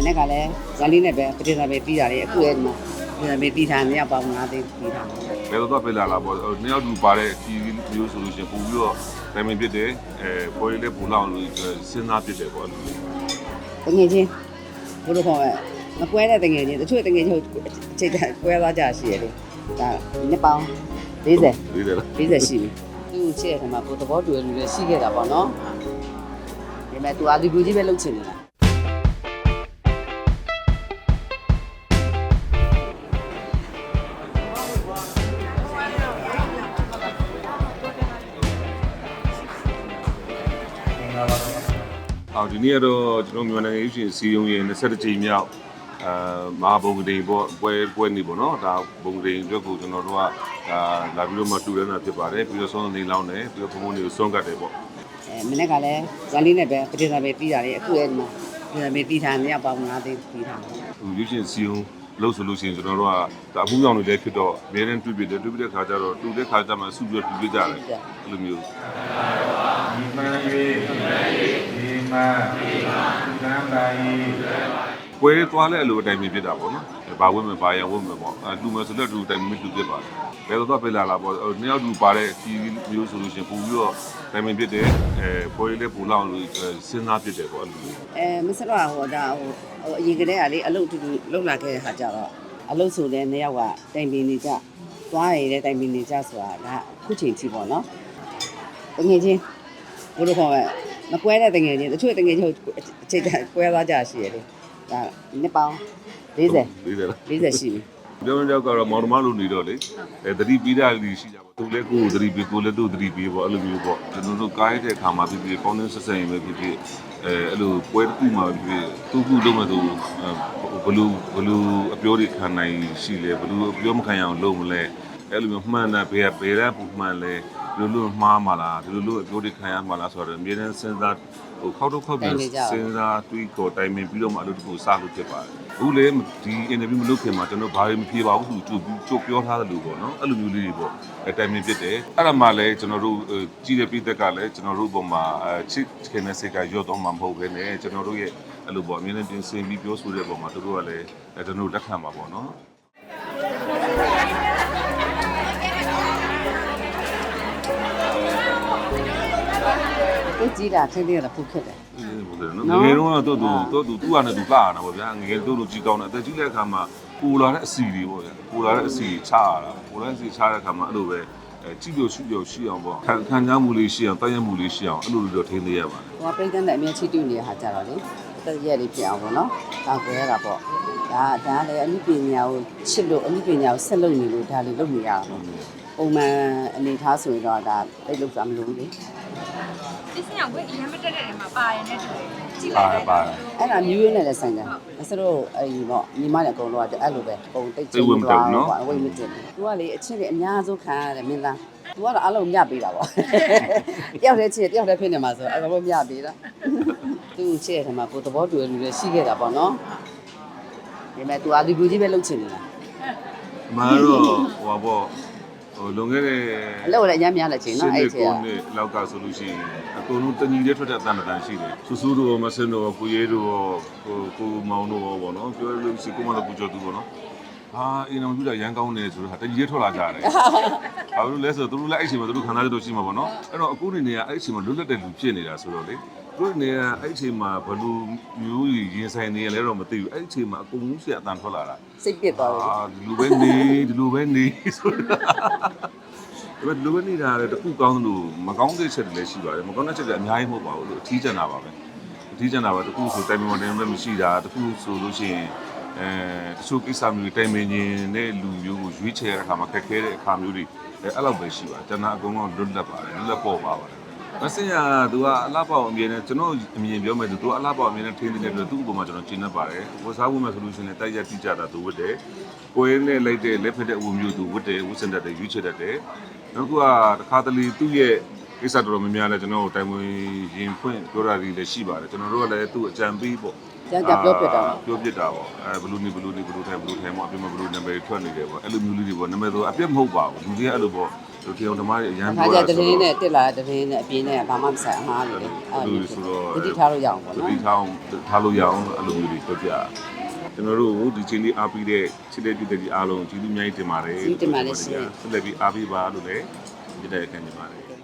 မနေ့ကလည်းဇာလီနဲ့ပဲပတိသာပဲပြီးတာလေအခုရဲ့ဒီမှာပတိသာပဲပြီးတာနှစ်ယောက်ပေါင်း9သိန်းပြီးတာဘယ်လိုတော့ပြလာလာပေါ့နှစ်ယောက်တူပါတဲ့ဒီမျိုးဆိုလို့ရှိရင်ပို့ပြီးတော့တိုင်ပင်ဖြစ်တယ်အဲပွဲလေးလေးပူလောက်လို့စဉ်းစားဖြစ်တယ်ပေါ့လို့တငယ်ချင်းဘုလိုခေါ်ရဲမကွဲတဲ့တငယ်ချင်းတချို့တငယ်ချင်းချိန်တဲ့ကွဲသွားကြရှိရလေဒါနှစ်ပေါင်း40လေးတယ်လား40ရှိပြီသူ့ချစ်ရတဲ့မှာပိုသဘောတူရလူလည်းရှိခဲ့တာပေါ့နော်ဒီမဲ့သူအာဒီဘူးကြီးပဲလုပ်ချင်နေတာ အော်ဒီနေ့ကတော့ကျွန်တော်မြန်မာနိုင်ငံရေးရှင်စီယုံရဲ့20ကြိမ်မြောက်အာမဟာဘုံဒိန်ပေါ့ပွဲပွဲနေပေါ့နော်ဒါဘုံဒိန်အတွက်ကိုကျွန်တော်တို့ကဒါလာပြီးတော့မှတူရနေတာဖြစ်ပါတယ်ပြီးတော့ဆုံးနေလောင်းတယ်ပြီးတော့ဘုံဘုံတွေကိုစွန့်ကတ်တယ်ပေါ့အဲမနေ့ကလည်းဇာလီနဲ့ပဲပတိသာပဲပြီးတာလေအခုရဲ့ဒီမှာပတိသာပဲပြီးတာနှစ်ယောက်ပေါင်း9သိန်းပြီးတာဟိုရွေးရှင်စီယုံလို့ဆိုလို့ရှိရင်ကျွန်တော်တို့ကဒါအမှုဆောင်တွေလည်းဖြစ်တော့အများနဲ့တွေ့ပြတယ်တွေ့ပြတဲ့ခါကျတော့တူတဲ့ခါကျမှစုပြီးတော့တူပြကြတယ်အဲ့လိုမျိုးဒီမှန်၍ဒီမှန်ဒီ မှန်သံပါယီပွဲသွားလဲအလိုအတိုင်းဖြစ်တာပေါ့နော်ဘာဝတ်မပါရဝတ်မပေါ့အဲလူမဆိုလည်းတူတိုင်းမတူဖြစ်ပါတယ်ဘယ်တော့ပြလာလာပေါ့နှစ်ယောက်တူပါတဲ့ဒီမျိုးဆိုလို့ရှိရင်ပို့ပြီးတော့တိုင်ပင်ဖြစ်တယ်အဲပွဲလေးလေးပူလောက်လို့စဉ်းစားဖြစ်တယ်ပေါ့အဲ့လိုမျိုးအဲမစတော့ဟိုဒါဟိုဟိုအရင်ကတည်းကလေအလုပ်တူတူလုပ်လာခဲ့တဲ့ခါကျတော့အလုပ်ဆိုတဲ့နှစ်ယောက်ကတိုင်ပင်နေကြသွားရတဲ့တိုင်ပင်နေကြဆိုတာဒါအခုချိန်ထိပေါ့နော်တငယ်ချင်းဘုလိုခေါ်ရဲ မကွဲတဲ့တငယ်ချင်းတချို့တငယ်ချင်းချိန်တဲ့ကွဲသွားကြရှိရလေဒါနှစ်ပေါင်း40လေးတယ်လား40ရှိပြီပြောင်းကြောက်ကတော့မောင်နှမလိုနေတော့လေအဲသတိပြီးတာလူရှိကြပါသူလည်းကိုယ်သတိပြီးကိုယ်လည်းသူ့သတိပြီးပေါ့အဲ့လိုမျိုးပေါ့ကျွန်တော်တို့ကားရတဲ့အခါမှာဖြစ်ဖြစ်ပေါင်းနေဆက်ဆက်ရင်ပဲဖြစ်ဖြစ်အဲအဲ့လိုပွဲတစ်ခုမှာဖြစ်ဖြစ်သူ့ခုလုံးမဲ့သူဘလူးဘလူးအပြောတွေခံနိုင်ရှိလဲဘလူးအပြောမခံရအောင်လုပ်မလဲအဲ့လိုမျိုးမှန်တာဘယ်ဘယ်ရပူမှန်လဲ ဒီလိုလိုမှားမှာလားဒီလိုလိုအပြောတွေခံရမှာလားဆိုတော့အမြဲတမ်းစဉ်းစားဟိုခောက်တော့ခောက်ပြန်စဉ်းစားတွေးခေါ်တိုင်ပင်ပြီးတော့မှအလုပ်တစ်ခုစလုပ်ဖြစ်ပါတယ်အခုလေဒီ interview မလုပ်ခင်မှာကျွန်တော်ဘာတွေမဖြေပါဘူးသူကြိုကြိုပြောထားတယ်လို့ပေါ့နော်အဲ့လိုမျိုးလေးတွေပေါ့အဲတိုင်ပင်ဖြစ်တယ်အဲ့ဒါမှလည်းကျွန်တော်တို့ကြီးတဲ့ပြည်သက်ကလည်းကျွန်တော်တို့ပုံမှာအဲချစ်ခင်တဲ့စိတ်ကရော့တော့မှမဟုတ်ဘဲနဲ့ကျွန်တော်တို့ရဲ့အဲ့လိုပေါ့အမြဲတမ်းတင်ဆင်ပြီးပြောဆိုတဲ့ပုံမှာသူတို့ကလည်းအဲကျွန်တော်တို့လက်ခံပါပေါ့နော် သူကြီးတာထင်းထင်းရတာဖုတ်ခက်တယ်ဟုတ်တယ် နော်ငယ်တော့တော့သူတော့သူသူကလည်းသူကရတာပေါ့ဗျာငယ်တို့တို့ကြီးကောင်းတယ်အသက်ကြီးတဲ့အခါမှာပူလာတဲ့အစီတွေပေါ့ဗျာပူလာတဲ့အစီချရတာပူလာတဲ့အစီချတဲ့အခါမှာအဲ့လိုပဲအဲကြည့်လို့ရှုလို့ရှိအောင်ပေါ့ခံခံစားမှုလေးရှိအောင်တိုင်ရမှုလေးရှိအောင်အဲ့လိုလိုတော့ထိန်းသိရပါတယ် ဟိုကပြိတ္တနဲ့အမြဲချီတူနေတဲ့ဟာကြတော့လေတက်ရက်လေးဖြစ်အောင်ပေါ့နော်ဒါကိုရတာပေါ့ဒါဒါလည်းအမှုပညာကိုချစ်လို့အမှုပညာကိုဆက်လုပ်နေလို့ဒါလေးလုပ်နေရတာပေါ့ပုံမှန်အနေထားဆိုရင်တော့ဒါတိတ်လို့စားမလို့လေ ဒီစင်ကဝက်အရင်မတက်တဲ့နေရာမှာပါရတဲ့တူကြည့်ပါလိုက်ပါအဲ့ဒါမျိုးရင်းနဲ့လည်းဆိုင်တယ်အစတော့အဲ့ဒီပေါ့ညီမလည်းအကုန်လုံးကအဲ့လိုပဲပုံတိတ်ကျင်းသွားတော့အဝိမတင်ဘူးသူကလေအချင်းလေးအများဆုံးခံရတယ်မင်းသားသူကတော့အလုံးမြပေးတာပေါ့တယောက်တည်းချစ်တယောက်တည်းဖြစ်နေမှာဆိုအဲ့လိုမြပေးတာသူ့ချစ်ရတဲ့မှာကိုသဘောတူရလူလည်းရှိခဲ့တာပေါ့နော်ဒီမဲ့သူအာဒီဘူးကြီးပဲလုပ်ချင်နေတာအမှန်တော့ဟိုပါပေါ့ ဟိုလွန်ခဲ့တဲ့အလုပ်လည်းအများများလည်းချိန်နော်အဲ့အဲ့ချေကိုနဲ့လောက်ကဆိုလို့ရှိရင်အကုန်လုံးတညီလေးထွက်တဲ့အတန်တန်ရှိတယ်ဆူဆူတို့ရောမစင်တို့ရောကိုရဲတို့ရောကိုကိုမောင်တို့ရောပေါ့နော်ပြောလို့ရှိကိုမတော့ကိုကျော်သူပေါ့နော်ဟာအင်းအောင်ပြတာရန်ကောင်းနေဆိုတော့ဟာတကြီးထွက်လာကြတယ်။ဘာလို့လဲဆိုတော့သူတို့လည်းအဲ့ချိန်မှာသူတို့ခံစားရတော့ရှိမှာပေါ့နော်။အဲ့တော့အခုနေနေကအဲ့ချိန်မှာလွတ်လပ်တဲ့လူဖြစ်နေတာဆိုတော့လေသူ တို့နေကအဲ့ချိန်မှာဘလူမျိုးရင်ဆိုင်နေရလဲတော့မသိဘူး။အဲ့ချိန်မှာအကုန်လုံးဆရာအတန်ထွက်လာတာစိတ်ပစ်သွားတယ်အာဒီလိုပဲနေဒီလိုပဲနေဆိုတာဒါပေမဲ့ဒီလိုပဲနေတာလည်းတခုကောင်းလို့မကောင်းတဲ့ချက်တွေလည်းရှိပါတယ်မကောင်းတဲ့ချက်တွေအများကြီးမဟုတ်ပါဘူးလို့အထီးကျန်တာပါပဲအထီးကျန်တာပါတခုဆိုတိုင်မင်မတင်လည်းမရှိတာတခုဆိုလို့ရှိရင်အဲတချို့ကိစ္စမျိုးတွေတိုင်ပင်ခြင်းနဲ့လူမျိုးကိုရွေးချယ်ရတဲ့အခါမှာခက်ခဲတဲ့အခါမျိုးတွေအဲအဲ့လောက်ပဲရှိပါတယ်ကျွန်တော်အကုန်လုံးလွတ်လပ်ပါတယ်လွတ်လပ်ပေါ်ပါပါတယ် မစင်ရသူကအလားပေါအမြင်နဲ့ကျွန်တော်အမြင်ပြောမယ်သူကအလားပေါအမြင်နဲ့ထင်းနေတဲ့အတွက်သူ့အပေါ်မှာကျွန်တော်ကျင်းနေပါတယ်ဝတ်စားဖို့မဲ့ဆိုလို့ရှိရင်တိုက်ရက်တိကျတာသူဝတ်တယ်ကိုယ်နဲ့လိုက်တဲ့လက်ဖက်တဲ့အဝမျိုးသူဝတ်တယ်ဝတ်စင်တတ်တယ်ရွေးချယ်တတ်တယ်နောက်ကတခါတလေသူ့ရဲ့ကိစ္စတော်တော်များများလဲကျွန်တော်တိုင်ဝင်ရင်ဖွင့်ပြောတာတွေလည်းရှိပါတယ်ကျွန်တော်တို့ကလည်းသူ့အကြံပေးပေါ့ကြကြပြောပြတာပြောပြတာပေါ့အဲဘလူးနေဘလူးနေဘလူးထိုင်ဘလူးထိုင်ပေါ့အပြင်မှာဘလူးနာမည်ထွက်နေတယ်ပေါ့အဲ့လိုမျိုးလေးတွေပေါ့နာမည်ဆိုအပြတ်မဟုတ်ပါဘူးလူတွေကအဲ့လိုပေါ့ တို့တရားဓမ္မတွေအရန်ခါပြောကြတာတဆိုရင်တော့နဲ့တက်လာတဲ့တရင်နဲ့အပြင်းနဲ့ဘာမှမဆိုင်အမှားလို့လေအဲ့လိုဆိုတော့တတိထားလို့ရအောင်ပေါ့တနော်တိထားအောင်ထားလို့ရအောင်အဲ့လိုမျိုးတွေပြောပြကျွန်တော်တို့ဒီချိန်လေးအားပေးတဲ့ချစ်တဲ့ကြည့်တဲ့ကြီးအားလုံးကျေးဇူးအများကြီးတင်ပါတယ်ဆက်လက်ပြီးအားပေးပါလို့လည်းပြတဲ့ခံနေပါတယ်